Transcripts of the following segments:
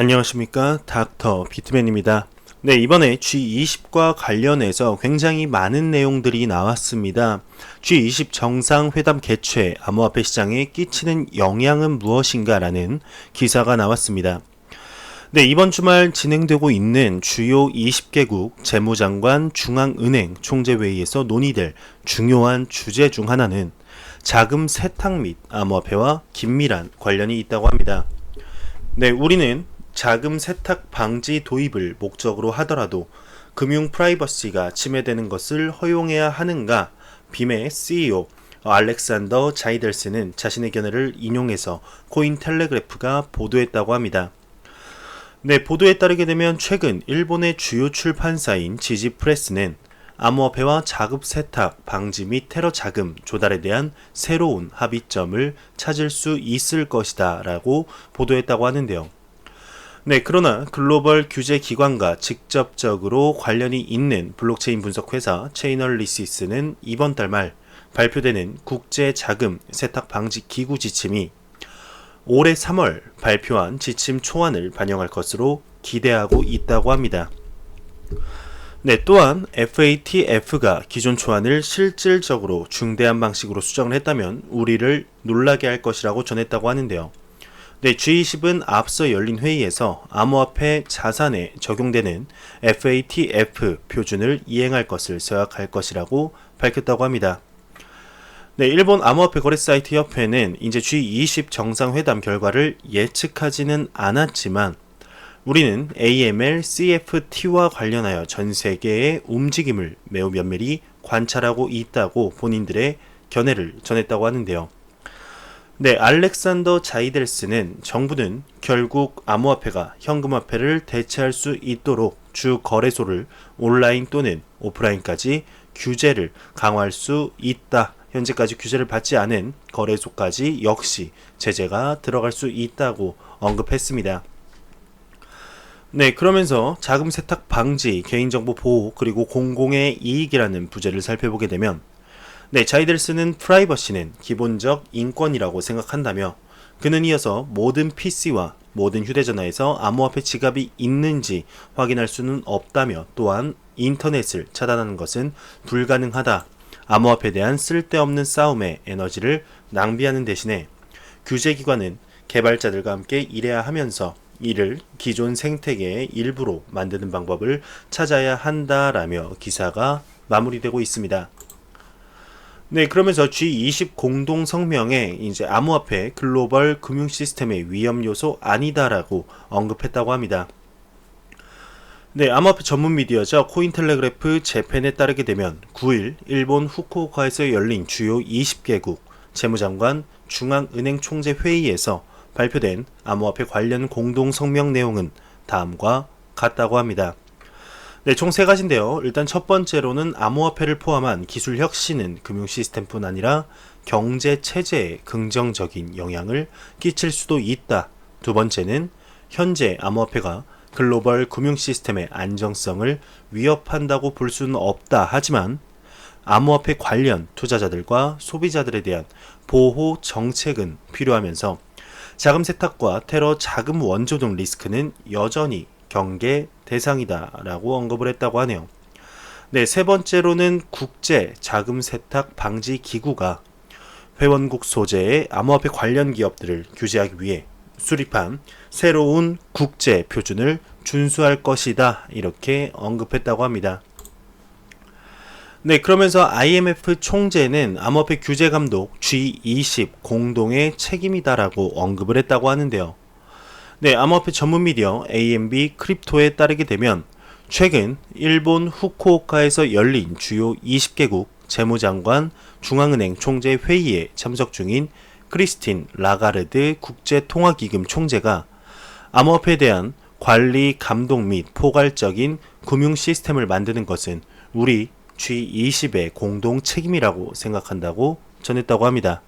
안녕하십니까 닥터 비트맨입니다. 네 이번에 G20과 관련해서 굉장히 많은 내용들이 나왔습니다. G20 정상회담 개최 암호화폐 시장에 끼치는 영향은 무엇인가라는 기사가 나왔습니다. 네, 이번 주말 진행되고 있는 주요 20개국 재무장관 중앙은행 총재회의에서 논의될 중요한 주제 중 하나는 자금 세탁 및 암호화폐와 긴밀한 관련이 있다고 합니다. 네, 우리는 자금 세탁 방지 도입을 목적으로 하더라도 금융 프라이버시가 침해되는 것을 허용해야 하는가? 빔의 CEO 알렉산더 자이델스는 자신의 견해를 인용해서 코인 텔레그래프가 보도했다고 합니다. 네, 보도에 따르게 되면 최근 일본의 주요 출판사인 지지 프레스는 암호화폐와 자급 세탁 방지 및 테러 자금 조달에 대한 새로운 합의점을 찾을 수 있을 것이다 라고 보도했다고 하는데요. 네, 그러나 글로벌 규제 기관과 직접적으로 관련이 있는 블록체인 분석 회사 체이널리시스는 이번 달 말 발표되는 국제 자금 세탁 방지 기구 지침이 올해 3월 발표한 지침 초안을 반영할 것으로 기대하고 있다고 합니다. 네, 또한 FATF가 기존 초안을 실질적으로 중대한 방식으로 수정을 했다면 우리를 놀라게 할 것이라고 전했다고 하는데요. 네, G20은 앞서 열린 회의에서 암호화폐 자산에 적용되는 FATF 표준을 이행할 것을 서약할 것이라고 밝혔다고 합니다. 네, 일본 암호화폐 거래 사이트 협회는 이제 G20 정상회담 결과를 예측하지는 않았지만 우리는 AML, CFT와 관련하여 전 세계의 움직임을 매우 면밀히 관찰하고 있다고 본인들의 견해를 전했다고 하는데요. 네, 알렉산더 자이델스는 정부는 결국 암호화폐가 현금화폐를 대체할 수 있도록 주 거래소를 온라인 또는 오프라인까지 규제를 강화할 수 있다. 현재까지 규제를 받지 않은 거래소까지 역시 제재가 들어갈 수 있다고 언급했습니다. 네, 그러면서 자금 세탁 방지, 개인정보 보호, 그리고 공공의 이익이라는 부제를 살펴보게 되면 네, 자이델스는 프라이버시는 기본적 인권이라고 생각한다며 그는 이어서 모든 PC와 모든 휴대전화에서 암호화폐 지갑이 있는지 확인할 수는 없다며 또한 인터넷을 차단하는 것은 불가능하다. 암호화폐에 대한 쓸데없는 싸움에 에너지를 낭비하는 대신에 규제기관은 개발자들과 함께 일해야 하면서 이를 기존 생태계의 일부로 만드는 방법을 찾아야 한다라며 기사가 마무리되고 있습니다. 네, 그러면서 G20 공동 성명에 이제 암호화폐 글로벌 금융 시스템의 위험 요소 아니다라고 언급했다고 합니다. 네, 암호화폐 전문 미디어죠. 코인텔레그래프 재팬에 따르게 되면 9일 일본 후쿠오카에서 열린 주요 20개국 재무장관 중앙은행 총재 회의에서 발표된 암호화폐 관련 공동 성명 내용은 다음과 같다고 합니다. 네, 총 세 가지인데요. 일단 첫 번째로는 암호화폐를 포함한 기술 혁신은 금융 시스템뿐 아니라 경제 체제에 긍정적인 영향을 끼칠 수도 있다. 두 번째는 현재 암호화폐가 글로벌 금융 시스템의 안정성을 위협한다고 볼 수는 없다. 하지만 암호화폐 관련 투자자들과 소비자들에 대한 보호 정책은 필요하면서 자금 세탁과 테러 자금 원조 등 리스크는 여전히 경계 대상이다라고 언급을 했다고 하네요. 네, 세 번째로는 국제 자금 세탁 방지 기구가 회원국 소재의 암호화폐 관련 기업들을 규제하기 위해 수립한 새로운 국제 표준을 준수할 것이다. 이렇게 언급했다고 합니다. 네, 그러면서 IMF 총재는 암호화폐 규제 감독 G20 공동의 책임이다라고 언급을 했다고 하는데요. 네, 암호화폐 전문 미디어 AMB 크립토에 따르게 되면 최근 일본 후쿠오카에서 열린 주요 20개국 재무장관 중앙은행 총재 회의에 참석 중인 크리스틴 라가르드 국제통화기금 총재가 암호화폐에 대한 관리 감독 및 포괄적인 금융 시스템을 만드는 것은 우리 G20의 공동 책임이라고 생각한다고 전했다고 합니다.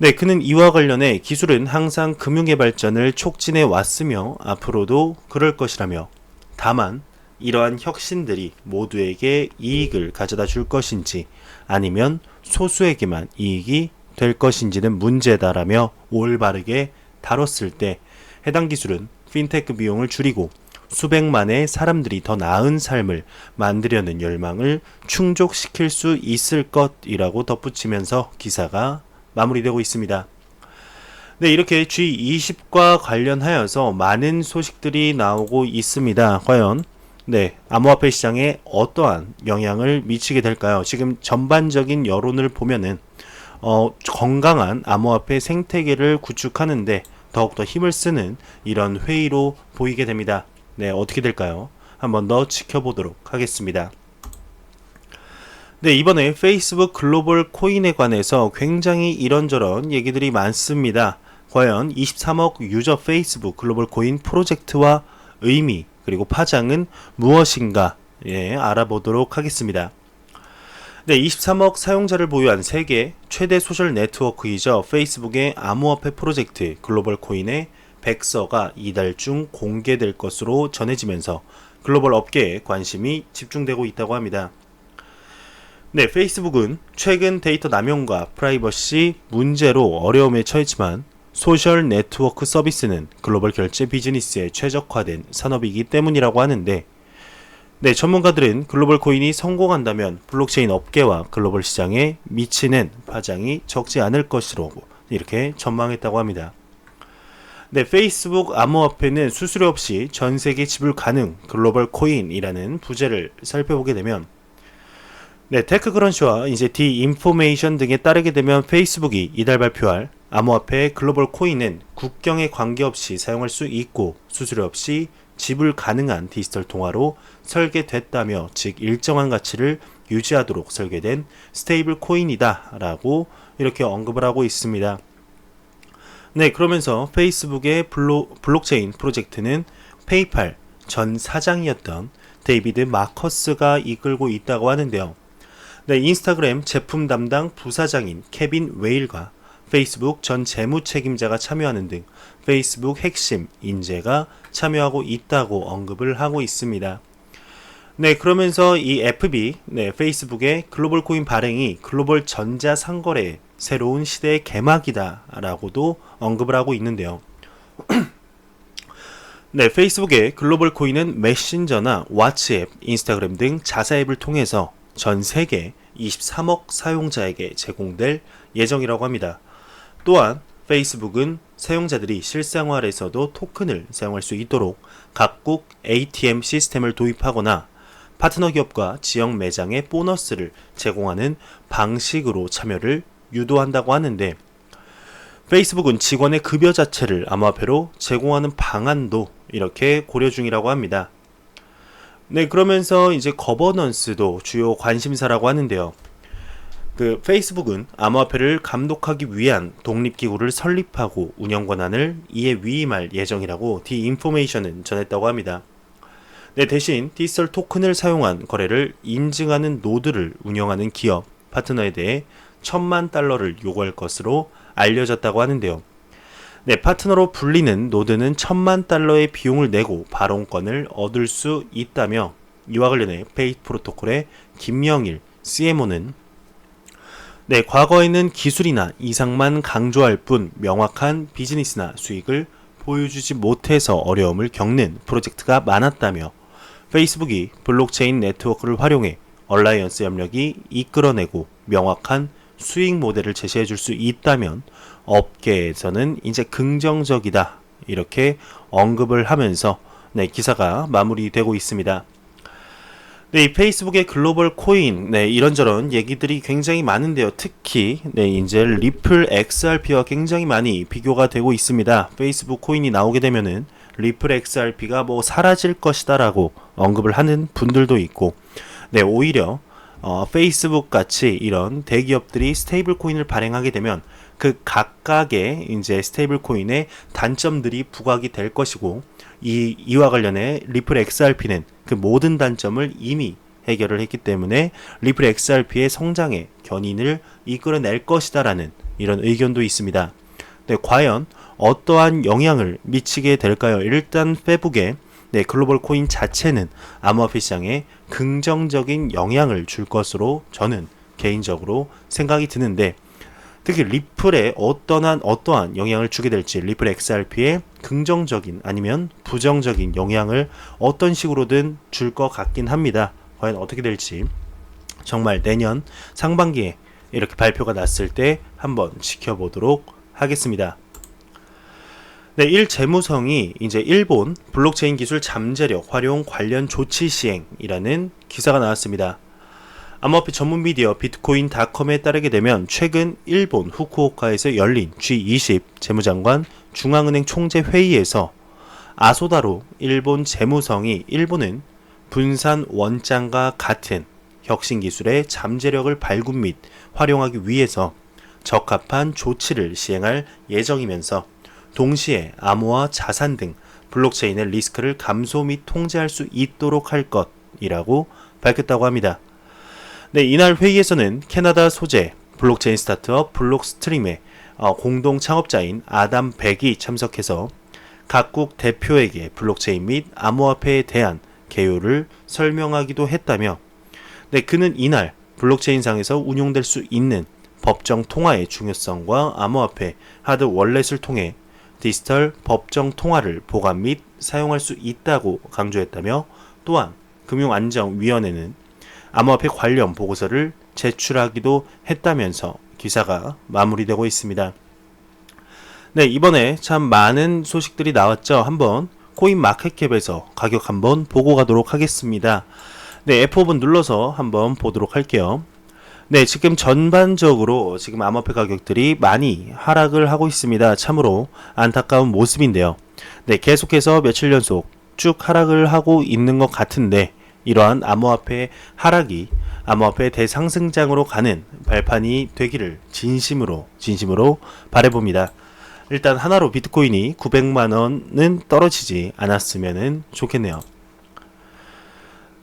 네, 그는 이와 관련해 기술은 항상 금융의 발전을 촉진해 왔으며 앞으로도 그럴 것이라며 다만 이러한 혁신들이 모두에게 이익을 가져다 줄 것인지 아니면 소수에게만 이익이 될 것인지는 문제다라며 올바르게 다뤘을 때 해당 기술은 핀테크 비용을 줄이고 수백만의 사람들이 더 나은 삶을 만들려는 열망을 충족시킬 수 있을 것이라고 덧붙이면서 기사가 마무리되고 있습니다. 네, 이렇게 G20과 관련하여서 많은 소식들이 나오고 있습니다. 과연 네, 암호화폐 시장에 어떠한 영향을 미치게 될까요? 지금 전반적인 여론을 보면은 어, 건강한 암호화폐 생태계를 구축하는데 더욱더 힘을 쓰는 이런 회의로 보이게 됩니다. 네, 어떻게 될까요? 한번 더 지켜보도록 하겠습니다. 네, 이번에 페이스북 글로벌 코인에 관해서 굉장히 이런저런 얘기들이 많습니다. 과연 23억 유저 페이스북 글로벌 코인 프로젝트와 의미 그리고 파장은 무엇인가 예, 알아보도록 하겠습니다. 네, 23억 사용자를 보유한 세계 최대 소셜 네트워크이죠. 페이스북의 암호화폐 프로젝트 글로벌 코인의 백서가 이달 중 공개될 것으로 전해지면서 글로벌 업계에 관심이 집중되고 있다고 합니다. 네, 페이스북은 최근 데이터 남용과 프라이버시 문제로 어려움에 처했지만 소셜 네트워크 서비스는 글로벌 결제 비즈니스에 최적화된 산업이기 때문이라고 하는데 네, 전문가들은 글로벌 코인이 성공한다면 블록체인 업계와 글로벌 시장에 미치는 파장이 적지 않을 것으로 이렇게 전망했다고 합니다. 네, 페이스북 암호화폐는 수수료 없이 전 세계 지불 가능 글로벌 코인이라는 부제를 살펴보게 되면 네, 테크크런치와 이제 디인포메이션 등에 따르게 되면 페이스북이 이달 발표할 암호화폐 글로벌 코인은 국경에 관계없이 사용할 수 있고 수수료 없이 지불 가능한 디지털 통화로 설계됐다며 즉 일정한 가치를 유지하도록 설계된 스테이블 코인이다라고 이렇게 언급을 하고 있습니다. 네, 그러면서 페이스북의 블로, 블록체인 프로젝트는 페이팔 전 사장이었던 데이비드 마커스가 이끌고 있다고 하는데요. 네, 인스타그램 제품 담당 부사장인 케빈 웨일과 페이스북 전 재무 책임자가 참여하는 등 페이스북 핵심 인재가 참여하고 있다고 언급을 하고 있습니다. 네, 그러면서 이 FB, 네, 페이스북의 글로벌 코인 발행이 글로벌 전자 상거래 새로운 시대의 개막이다라고도 언급을 하고 있는데요. 네, 페이스북의 글로벌 코인은 메신저나 왓츠앱, 인스타그램 등 자사 앱을 통해서 전 세계 23억 사용자에게 제공될 예정이라고 합니다. 또한 페이스북은 사용자들이 실생활에서도 토큰을 사용할 수 있도록 각국 ATM 시스템을 도입하거나 파트너 기업과 지역 매장에 보너스를 제공하는 방식으로 참여를 유도한다고 하는데 페이스북은 직원의 급여 자체를 암호화폐로 제공하는 방안도 이렇게 고려 중이라고 합니다. 네, 그러면서 이제 거버넌스도 주요 관심사라고 하는데요. 그 페이스북은 암호화폐를 감독하기 위한 독립기구를 설립하고 운영 권한을 이에 위임할 예정이라고 디인포메이션은 전했다고 합니다. 네, 대신 디지털 토큰을 사용한 거래를 인증하는 노드를 운영하는 기업, 파트너에 대해 천만 달러를 요구할 것으로 알려졌다고 하는데요. 네, 파트너로 불리는 노드는 천만 달러의 비용을 내고 발언권을 얻을 수 있다며 이와 관련해 페이 프로토콜의 김영일 CMO는 네, 과거에는 기술이나 이상만 강조할 뿐 명확한 비즈니스나 수익을 보여주지 못해서 어려움을 겪는 프로젝트가 많았다며 페이스북이 블록체인 네트워크를 활용해 얼라이언스 협력이 이끌어내고 명확한 수익 모델을 제시해 줄 수 있다면 업계에서는 이제 긍정적이다. 이렇게 언급을 하면서 네, 기사가 마무리되고 있습니다. 네, 이 페이스북의 글로벌 코인, 네, 이런저런 얘기들이 굉장히 많은데요. 특히, 네, 이제 리플 XRP와 굉장히 많이 비교가 되고 있습니다. 페이스북 코인이 나오게 되면은 리플 XRP가 뭐 사라질 것이다라고 언급을 하는 분들도 있고, 네, 오히려 어, 페이스북 같이 이런 대기업들이 스테이블 코인을 발행하게 되면 그 각각의 이제 스테이블 코인의 단점들이 부각이 될 것이고 이 이와 관련해 리플 XRP는 그 모든 단점을 이미 해결을 했기 때문에 리플 XRP의 성장에 견인을 이끌어낼 것이다라는 이런 의견도 있습니다. 네, 과연 어떠한 영향을 미치게 될까요? 일단 페북의 네, 글로벌 코인 자체는 암호화폐 시장에 긍정적인 영향을 줄 것으로 저는 개인적으로 생각이 드는데 특히 리플에 어떠한 어떠한 영향을 주게 될지 리플 XRP에 긍정적인 아니면 부정적인 영향을 어떤 식으로든 줄 것 같긴 합니다. 과연 어떻게 될지 정말 내년 상반기에 이렇게 발표가 났을 때 한번 지켜보도록 하겠습니다. 네, 1 재무성이 이제 일본 블록체인 기술 잠재력 활용 관련 조치 시행이라는 기사가 나왔습니다. 암호화폐 전문 미디어 비트코인닷컴에 따르게 되면 최근 일본 후쿠오카에서 열린 G20 재무장관 중앙은행 총재 회의에서 아소다로 일본 재무성이 일본은 분산 원장과 같은 혁신 기술의 잠재력을 발굴 및 활용하기 위해서 적합한 조치를 시행할 예정이면서 동시에 암호화 자산 등 블록체인의 리스크를 감소 및 통제할 수 있도록 할 것이라고 밝혔다고 합니다. 네, 이날 회의에서는 캐나다 소재 블록체인 스타트업 블록스트림의 어, 공동 창업자인 아담 백이 참석해서 각국 대표에게 블록체인 및 암호화폐에 대한 개요를 설명하기도 했다며 네, 그는 이날 블록체인상에서 운용될 수 있는 법정 통화의 중요성과 암호화폐 하드 월렛을 통해 디지털 법정 통화를 보관 및 사용할 수 있다고 강조했다며 또한 금융안정위원회는 암호화폐 관련 보고서를 제출하기도 했다면서 기사가 마무리되고 있습니다. 네, 이번에 참 많은 소식들이 나왔죠. 한번 코인 마켓캡에서 가격 한번 보고 가도록 하겠습니다. 네, F5번 눌러서 한번 보도록 할게요. 네, 지금 전반적으로 지금 암호화폐 가격들이 많이 하락을 하고 있습니다. 참으로 안타까운 모습인데요. 네, 계속해서 며칠 연속 쭉 하락을 하고 있는 것 같은데 이러한 암호화폐 하락이 암호화폐 대상승장으로 가는 발판이 되기를 진심으로 진심으로 바래봅니다. 일단 하나로 비트코인이 900만 원은 떨어지지 않았으면 좋겠네요.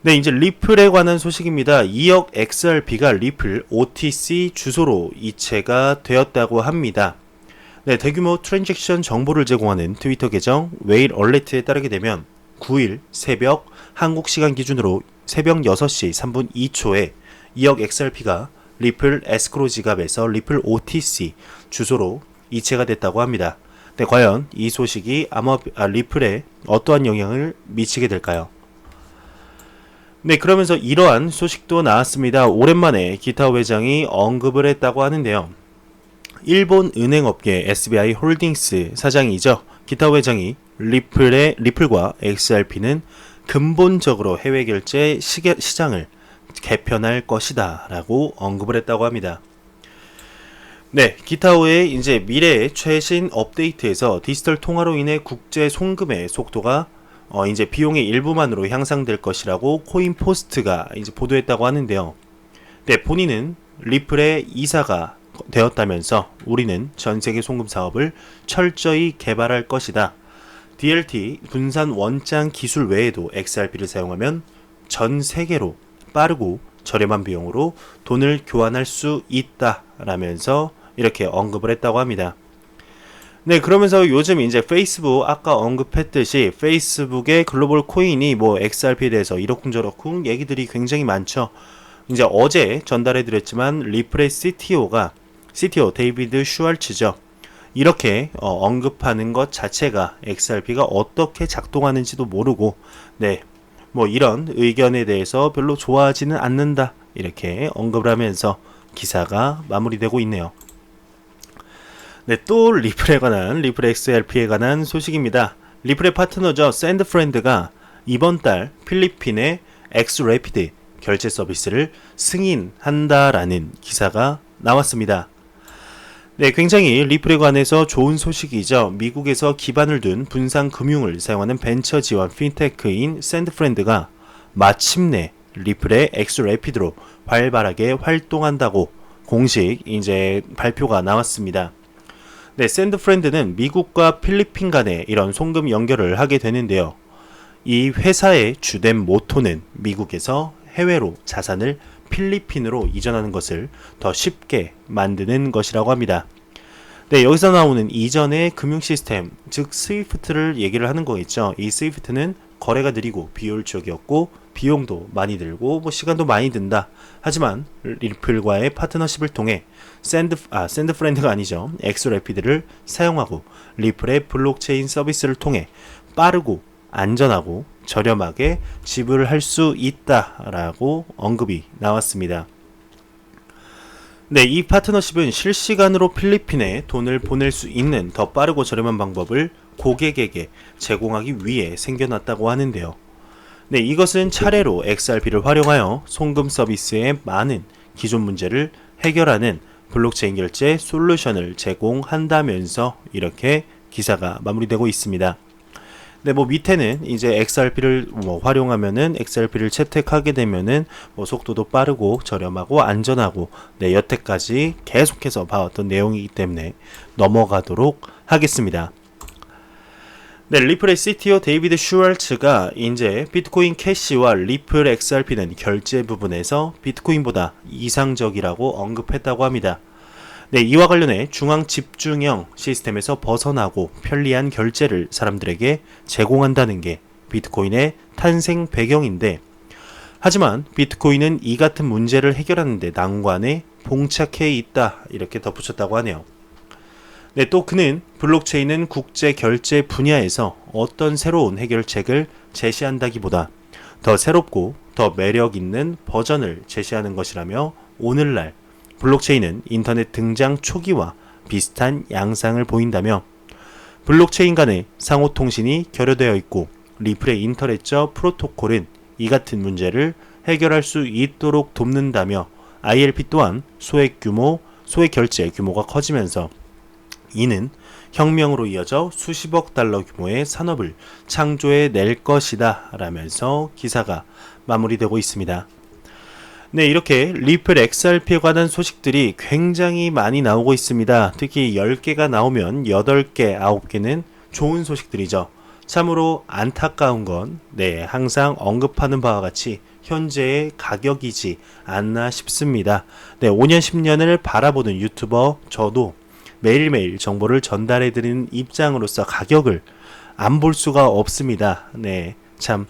네, 이제 리플에 관한 소식입니다. 2억 XRP가 리플 OTC 주소로 이체가 되었다고 합니다. 네, 대규모 트랜잭션 정보를 제공하는 트위터 계정 웨일 얼레트에 따르게 되면 9일 새벽 한국 시간 기준으로 새벽 6시 3분 2초에 2억 XRP가 리플 에스크로 지갑에서 리플 OTC 주소로 이체가 됐다고 합니다. 네, 과연 이 소식이 아마 아, 리플에 어떠한 영향을 미치게 될까요? 네, 그러면서 이러한 소식도 나왔습니다. 오랜만에 기타 회장이 언급을 했다고 하는데요. 일본 은행업계 SBI 홀딩스 사장이죠. 기타 회장이 리플의 리플과 XRP는 근본적으로 해외 결제 시장을 개편할 것이다 라고 언급을 했다고 합니다. 네, 기타오의 이제 미래의 최신 업데이트에서 디지털 통화로 인해 국제 송금의 속도가 어, 이제 비용의 일부만으로 향상될 것이라고 코인포스트가 이제 보도했다고 하는데요. 네, 본인은 리플의 이사가 되었다면서 우리는 전 세계 송금 사업을 철저히 개발할 것이다. DLT 분산 원장 기술 외에도 XRP를 사용하면 전 세계로 빠르고 저렴한 비용으로 돈을 교환할 수 있다라면서 이렇게 언급을 했다고 합니다. 네, 그러면서 요즘 이제 페이스북 아까 언급했듯이 페이스북의 글로벌 코인이 뭐 XRP에 대해서 이러쿵저러쿵 얘기들이 굉장히 많죠. 이제 어제 전달해 드렸지만 리플의 CTO가 CTO 데이비드 슈왈츠죠. 이렇게 어, 언급하는 것 자체가 XRP가 어떻게 작동하는지도 모르고 네. 뭐 이런 의견에 대해서 별로 좋아하지는 않는다. 이렇게 언급을 하면서 기사가 마무리되고 있네요. 네, 또 리플에 관한 리플 XRP에 관한 소식입니다. 리플의 파트너죠. 샌드프렌드가 이번 달 필리핀의 엑스래피드 결제 서비스를 승인한다라는 기사가 나왔습니다. 네, 굉장히 리플에 관해서 좋은 소식이죠. 미국에서 기반을 둔 분산 금융을 사용하는 벤처 지원 핀테크인 샌드프렌드가 마침내 리플의 엑스래피드로 활발하게 활동한다고 공식 이제 발표가 나왔습니다. 네, 샌드프렌드는 미국과 필리핀 간에 이런 송금 연결을 하게 되는데요. 이 회사의 주된 모토는 미국에서 해외로 자산을 필리핀으로 이전하는 것을 더 쉽게 만드는 것이라고 합니다. 네, 여기서 나오는 이전의 금융 시스템, 즉 스위프트를 얘기를 하는 거겠죠. 이 스위프트는 거래가 느리고 비효율적이었고 비용도 많이 들고 뭐 시간도 많이 든다. 하지만 리플과의 파트너십을 통해 샌드 아 샌드 프렌드가 아니죠. 엑소래피드를 사용하고 리플의 블록체인 서비스를 통해 빠르고 안전하고 저렴하게 지불을 할수 있다라고 언급이 나왔습니다. 네, 이 파트너십은 실시간으로 필리핀에 돈을 보낼 수 있는 더 빠르고 저렴한 방법을 고객에게 제공하기 위해 생겨났다고 하는데요. 네, 이것은 차례로 XRP를 활용하여 송금 서비스의 많은 기존 문제를 해결하는 블록체인 결제 솔루션을 제공한다면서 이렇게 기사가 마무리되고 있습니다. 네, 뭐 밑에는 이제 XRP를 뭐 활용하면은 XRP를 채택하게 되면은 뭐 속도도 빠르고 저렴하고 안전하고 네, 여태까지 계속해서 봐왔던 내용이기 때문에 넘어가도록 하겠습니다. 네, 리플의 CTO 데이비드 슈왈츠가 이제 비트코인 캐시와 리플 XRP는 결제 부분에서 비트코인보다 이상적이라고 언급했다고 합니다. 네, 이와 관련해 중앙 집중형 시스템에서 벗어나고 편리한 결제를 사람들에게 제공한다는 게 비트코인의 탄생 배경인데 하지만 비트코인은 이 같은 문제를 해결하는데 난관에 봉착해 있다 이렇게 덧붙였다고 하네요. 네, 또 그는 블록체인은 국제 결제 분야에서 어떤 새로운 해결책을 제시한다기보다 더 새롭고 더 매력 있는 버전을 제시하는 것이라며 오늘날 블록체인은 인터넷 등장 초기와 비슷한 양상을 보인다며 블록체인 간의 상호 통신이 결여되어 있고 리플의 인터넷적 프로토콜은 이 같은 문제를 해결할 수 있도록 돕는다며 ILP 또한 소액 규모, 소액 결제 규모가 커지면서 이는 혁명으로 이어져 수십억 달러 규모의 산업을 창조해 낼 것이다 라면서 기사가 마무리되고 있습니다. 네, 이렇게 리플 XRP에 관한 소식들이 굉장히 많이 나오고 있습니다. 특히 10개가 나오면 8개, 9개는 좋은 소식들이죠. 참으로 안타까운 건, 네, 항상 언급하는 바와 같이 현재의 가격이지 않나 싶습니다. 네, 5년, 10년을 바라보는 유튜버 저도 매일매일 정보를 전달해드리는 입장으로서 가격을 안 볼 수가 없습니다. 네, 참.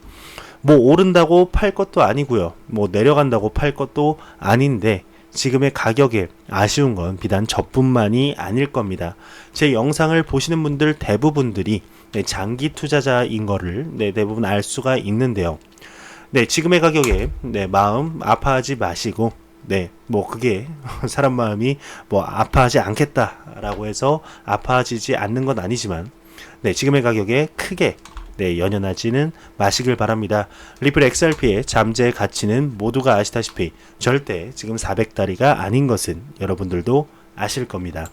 뭐 오른다고 팔 것도 아니고요. 뭐 내려간다고 팔 것도 아닌데 지금의 가격에 아쉬운 건 비단 저뿐만이 아닐 겁니다. 제 영상을 보시는 분들 대부분들이 네, 장기 투자자인 거를 네, 대부분 알 수가 있는데요. 네, 지금의 가격에 네, 마음 아파하지 마시고 네, 뭐 그게 사람 마음이 뭐 아파하지 않겠다라고 해서 아파하지 않는 건 아니지만 네, 지금의 가격에 크게 네, 연연하지는 마시길 바랍니다. 리플 XRP의 잠재 가치는 모두가 아시다시피 절대 지금 400다리가 아닌 것은 여러분들도 아실 겁니다.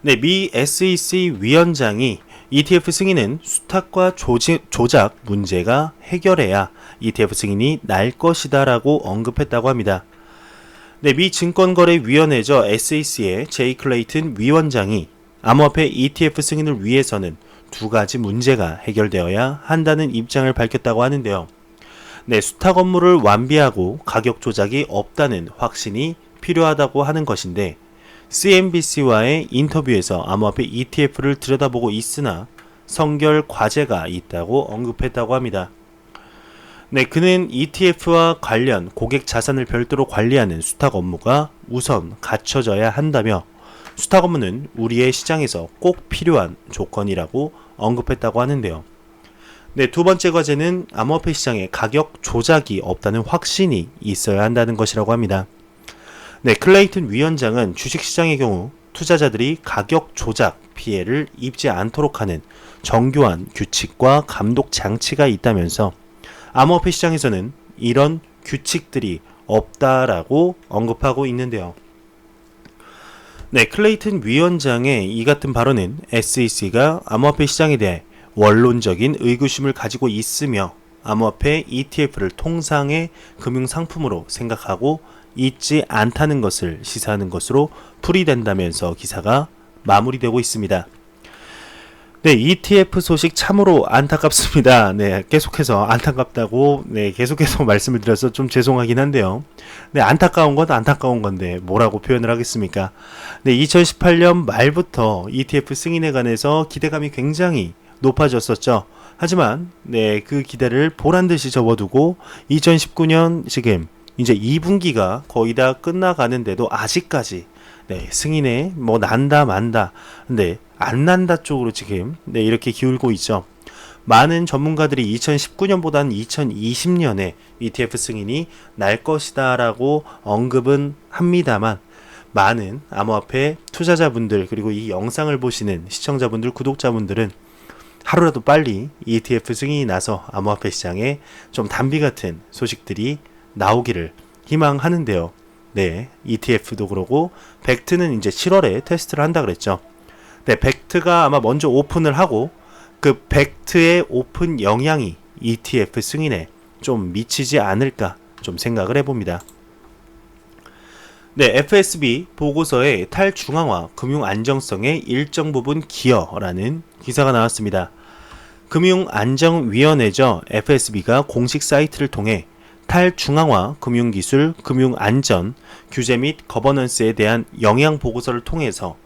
네, 미 SEC 위원장이 ETF 승인은 수탁과 조지, 조작 문제가 해결해야 ETF 승인이 날 것이다라고 언급했다고 합니다. 네, 미 증권거래위원회죠 SEC의 제이 클레이튼 위원장이 암호화폐 ETF 승인을 위해서는 두 가지 문제가 해결되어야 한다는 입장을 밝혔다고 하는데요. 네, 수탁 업무를 완비하고 가격 조작이 없다는 확신이 필요하다고 하는 것인데 CNBC와의 인터뷰에서 암호화폐 ETF를 들여다보고 있으나 성결 과제가 있다고 언급했다고 합니다. 네, 그는 ETF와 관련 고객 자산을 별도로 관리하는 수탁 업무가 우선 갖춰져야 한다며 수탁 업무는 우리의 시장에서 꼭 필요한 조건이라고 언급했다고 하는데요. 네, 두 번째 과제는 암호화폐 시장에 가격 조작이 없다는 확신이 있어야 한다는 것이라고 합니다. 네, 클레이튼 위원장은 주식시장의 경우 투자자들이 가격 조작 피해를 입지 않도록 하는 정교한 규칙과 감독 장치가 있다면서 암호화폐 시장에서는 이런 규칙들이 없다라고 언급하고 있는데요. 네, 클레이튼 위원장의 이 같은 발언은 SEC가 암호화폐 시장에 대해 원론적인 의구심을 가지고 있으며 암호화폐 ETF를 통상의 금융 상품으로 생각하고 있지 않다는 것을 시사하는 것으로 풀이된다면서 기사가 마무리되고 있습니다. 네, ETF 소식 참으로 안타깝습니다. 네, 계속해서 안타깝다고 네, 계속해서 말씀을 드려서 좀 죄송하긴 한데요. 네, 안타까운 건 안타까운 건데 뭐라고 표현을 하겠습니까? 네, 2018년 말부터 ETF 승인에 관해서 기대감이 굉장히 높아졌었죠. 하지만 네, 그 기대를 보란 듯이 접어두고 2019년 지금 이제 2분기가 거의 다 끝나가는데도 아직까지 네, 승인에 뭐 난다 만다. 근데 안 난다 쪽으로 지금 네, 이렇게 기울고 있죠. 많은 전문가들이 2019년보다는 2020년에 ETF 승인이 날 것이다라고 언급은 합니다만 많은 암호화폐 투자자분들 그리고 이 영상을 보시는 시청자분들 구독자분들은 하루라도 빨리 ETF 승인이 나서 암호화폐 시장에 좀 단비 같은 소식들이 나오기를 희망하는데요. 네, ETF도 그러고 벡트는 이제 7월에 테스트를 한다 그랬죠. 네, 벡트가 아마 먼저 오픈을 하고 그 벡트의 오픈 영향이 ETF 승인에 좀 미치지 않을까 좀 생각을 해봅니다. 네, FSB 보고서에 탈중앙화 금융 안정성의 일정 부분 기여라는 기사가 나왔습니다. 금융안정위원회죠. FSB가 공식 사이트를 통해 탈중앙화 금융기술, 금융안전, 규제 및 거버넌스에 대한 영향 보고서를 통해서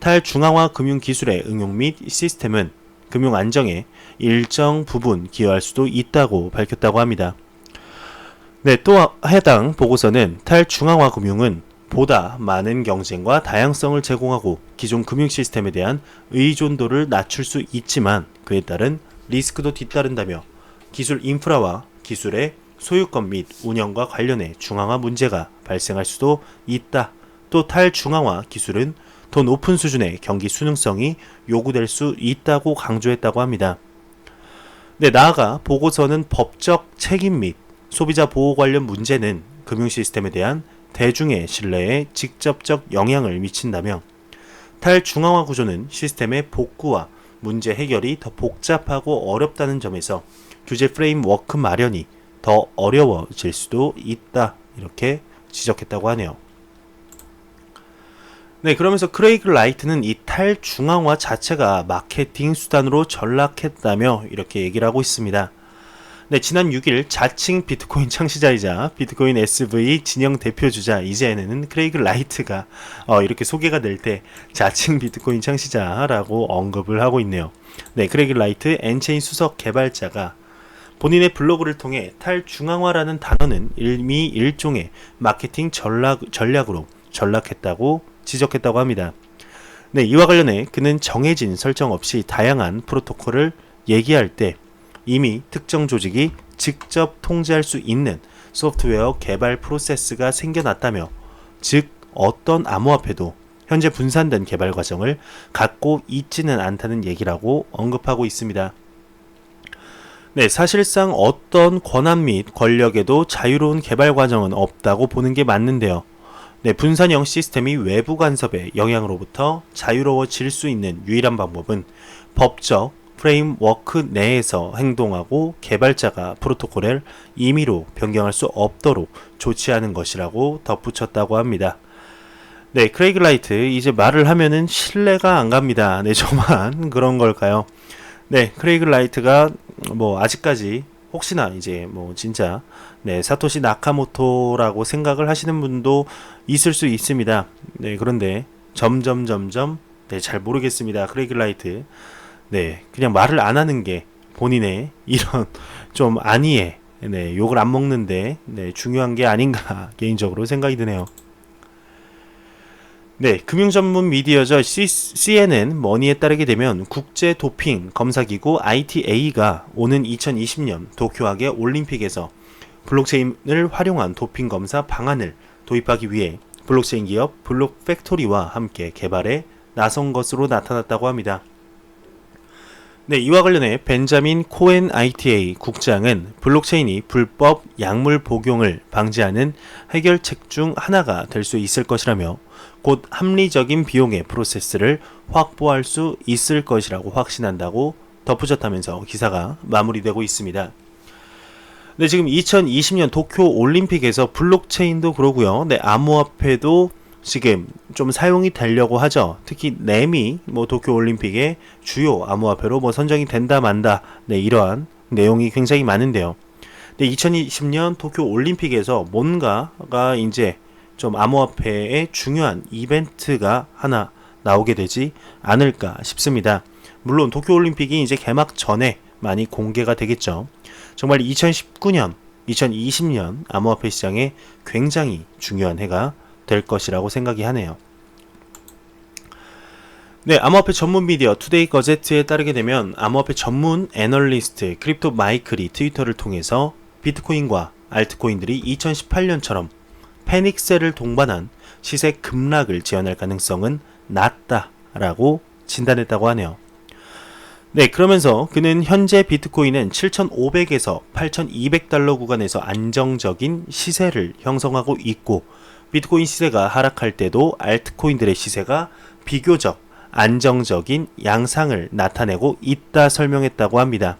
탈중앙화 금융 기술의 응용 및 시스템은 금융 안정에 일정 부분 기여할 수도 있다고 밝혔다고 합니다. 네, 또 해당 보고서는 탈중앙화 금융은 보다 많은 경쟁과 다양성을 제공하고 기존 금융 시스템에 대한 의존도를 낮출 수 있지만 그에 따른 리스크도 뒤따른다며 기술 인프라와 기술의 소유권 및 운영과 관련해 중앙화 문제가 발생할 수도 있다. 또 탈중앙화 기술은 더 높은 수준의 경기 수능성이 요구될 수 있다고 강조했다고 합니다. 네, 나아가 보고서는 법적 책임 및 소비자 보호 관련 문제는 금융 시스템에 대한 대중의 신뢰에 직접적 영향을 미친다며 탈중앙화 구조는 시스템의 복구와 문제 해결이 더 복잡하고 어렵다는 점에서 규제 프레임워크 마련이 더 어려워질 수도 있다. 이렇게 지적했다고 하네요. 네, 그러면서 크레이그 라이트는 이 탈중앙화 자체가 마케팅 수단으로 전락했다며 이렇게 얘기를 하고 있습니다. 네, 지난 6일 자칭 비트코인 창시자이자 비트코인 SV 진영 대표 주자 이제는 크레이그 라이트가 어, 이렇게 소개가 될 때 자칭 비트코인 창시자라고 언급을 하고 있네요. 네, 크레이그 라이트 엔체인 수석 개발자가 본인의 블로그를 통해 탈중앙화라는 단어는 이미 일종의 마케팅 전략, 전략으로 전락했다고 지적했다고 합니다. 네, 이와 관련해 그는 정해진 설정 없이 다양한 프로토콜을 얘기할 때 이미 특정 조직이 직접 통제할 수 있는 소프트웨어 개발 프로세스가 생겨났다며 즉 어떤 암호화폐도 현재 분산된 개발 과정을 갖고 있지는 않다는 얘기라고 언급하고 있습니다. 네, 사실상 어떤 권한 및 권력에도 자유로운 개발 과정은 없다고 보는 게 맞는데요. 네, 분산형 시스템이 외부 간섭의 영향으로부터 자유로워질 수 있는 유일한 방법은 법적 프레임워크 내에서 행동하고 개발자가 프로토콜을 임의로 변경할 수 없도록 조치하는 것이라고 덧붙였다고 합니다. 네, 크레이그 라이트 이제 말을 하면은 신뢰가 안 갑니다. 네, 저만 그런 걸까요? 네, 크레이그 라이트가 뭐 아직까지 혹시나 이제 뭐 진짜 네, 사토시 나카모토라고 생각을 하시는 분도 있을 수 있습니다. 네, 그런데 점점 점점 네, 잘 모르겠습니다. 크레이그 라이트. 네, 그냥 말을 안 하는 게 본인의 이런 좀 안위에 네, 욕을 안 먹는데 네, 중요한 게 아닌가 개인적으로 생각이 드네요. 네, 금융 전문 미디어죠. C, CNN 머니에 따르게 되면 국제 도핑 검사기구 ITA가 오는 2020년 도쿄하계 올림픽에서 블록체인을 활용한 도핑 검사 방안을 도입하기 위해 블록체인 기업 블록 팩토리와 함께 개발에 나선 것으로 나타났다고 합니다. 네, 이와 관련해 벤자민 코엔 ITA 국장은 블록체인이 불법 약물 복용을 방지하는 해결책 중 하나가 될 수 있을 것이라며 곧 합리적인 비용의 프로세스를 확보할 수 있을 것이라고 확신한다고 덧붙였다면서 기사가 마무리되고 있습니다. 네, 지금 2020년 도쿄 올림픽에서 블록체인도 그러고요. 네, 암호화폐도 지금 좀 사용이 되려고 하죠. 특히 램이 뭐 도쿄 올림픽의 주요 암호화폐로 뭐 선정이 된다 만다. 네, 이러한 내용이 굉장히 많은데요. 네, 2020년 도쿄 올림픽에서 뭔가가 이제 좀 암호화폐의 중요한 이벤트가 하나 나오게 되지 않을까 싶습니다. 물론 도쿄 올림픽이 이제 개막 전에 많이 공개가 되겠죠. 정말 2019년, 2020년 암호화폐 시장에 굉장히 중요한 해가 될 것이라고 생각이 하네요. 네, 암호화폐 전문 미디어 투데이 거제트에 따르게 되면 암호화폐 전문 애널리스트 크립토 마이클이 트위터를 통해서 비트코인과 알트코인들이 2018년처럼 패닉셀을 동반한 시세 급락을 지연할 가능성은 낮다라고 진단했다고 하네요. 네, 그러면서 그는 현재 비트코인은 7,500에서 8,200달러 구간에서 안정적인 시세를 형성하고 있고 비트코인 시세가 하락할 때도 알트코인들의 시세가 비교적 안정적인 양상을 나타내고 있다 설명했다고 합니다.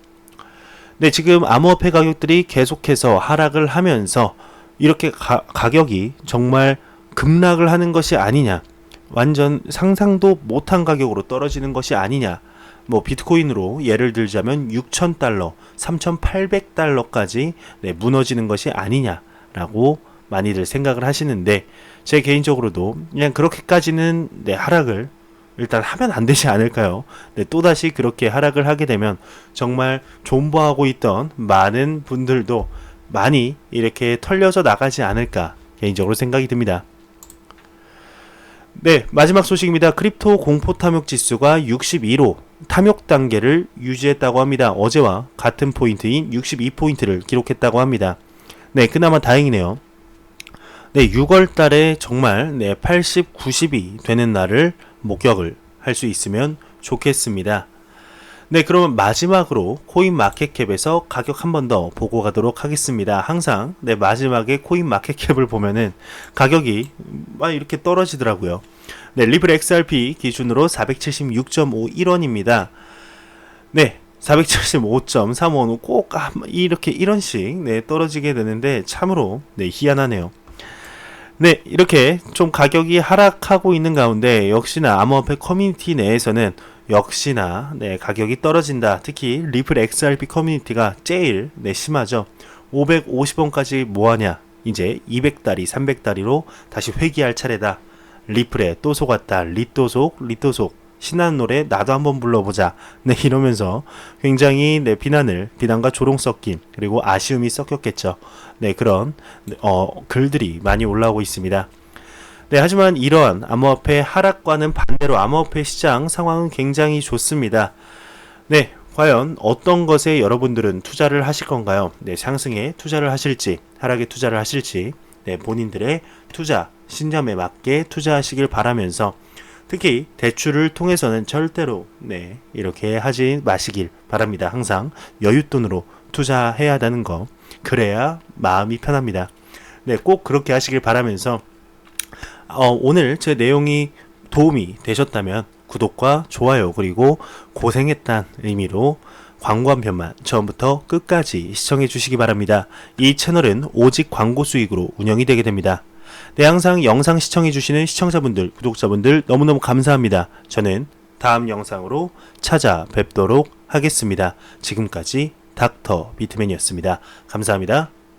네, 지금 암호화폐 가격들이 계속해서 하락을 하면서 이렇게 가, 가격이 정말 급락을 하는 것이 아니냐. 완전 상상도 못한 가격으로 떨어지는 것이 아니냐. 뭐 비트코인으로 예를 들자면 6,000달러, 3,800달러까지 네, 무너지는 것이 아니냐라고 많이들 생각을 하시는데 제 개인적으로도 그냥 그렇게까지는 네, 하락을 일단 하면 안 되지 않을까요? 네, 또다시 그렇게 하락을 하게 되면 정말 존버하고 있던 많은 분들도 많이 이렇게 털려져 나가지 않을까 개인적으로 생각이 듭니다. 네, 마지막 소식입니다. 크립토 공포 탐욕 지수가 62로 탐욕 단계를 유지했다고 합니다. 어제와 같은 포인트인 62포인트를 기록했다고 합니다. 네, 그나마 다행이네요. 네, 6월 달에 정말 네, 80, 90이 되는 날을 목격을 할 수 있으면 좋겠습니다. 네, 그러면 마지막으로 코인 마켓캡에서 가격 한 번 더 보고 가도록 하겠습니다. 항상 네, 마지막에 코인 마켓캡을 보면은 가격이 막 이렇게 떨어지더라고요. 네, 리플 XRP 기준으로 476.51원입니다. 네, 475.35원 꼭 이렇게 이런씩 네, 떨어지게 되는데 참으로 네, 희한하네요. 네, 이렇게 좀 가격이 하락하고 있는 가운데 역시나 암호화폐 커뮤니티 내에서는 역시나 네, 가격이 떨어진다. 특히 리플 XRP 커뮤니티가 제일 네, 심하죠. 550원까지 뭐하냐? 이제 200달이 300달이로 다시 회귀할 차례다. 리플에 또 속았다. 리또 속, 리또 속. 신나는 노래 나도 한번 불러보자. 네 이러면서 굉장히 네 비난을 비난과 조롱 섞인 그리고 아쉬움이 섞였겠죠. 네 그런 어 글들이 많이 올라오고 있습니다. 네 하지만 이러한 암호화폐 하락과는 반대로 암호화폐 시장 상황은 굉장히 좋습니다. 네 과연 어떤 것에 여러분들은 투자를 하실 건가요? 네 상승에 투자를 하실지 하락에 투자를 하실지 네 본인들의 투자 신념에 맞게 투자하시길 바라면서 특히 대출을 통해서는 절대로 네 이렇게 하지 마시길 바랍니다. 항상 여윳돈으로 투자해야 한다는 거 그래야 마음이 편합니다. 네, 꼭 그렇게 하시길 바라면서 어, 오늘 제 내용이 도움이 되셨다면 구독과 좋아요 그리고 고생했다는 의미로 광고 한 편만 처음부터 끝까지 시청해 주시기 바랍니다. 이 채널은 오직 광고 수익으로 운영이 되게 됩니다. 네, 항상 영상 시청해주시는 시청자분들, 구독자분들 너무너무 감사합니다. 저는 다음 영상으로 찾아뵙도록 하겠습니다. 지금까지 닥터 비트맨이었습니다. 감사합니다.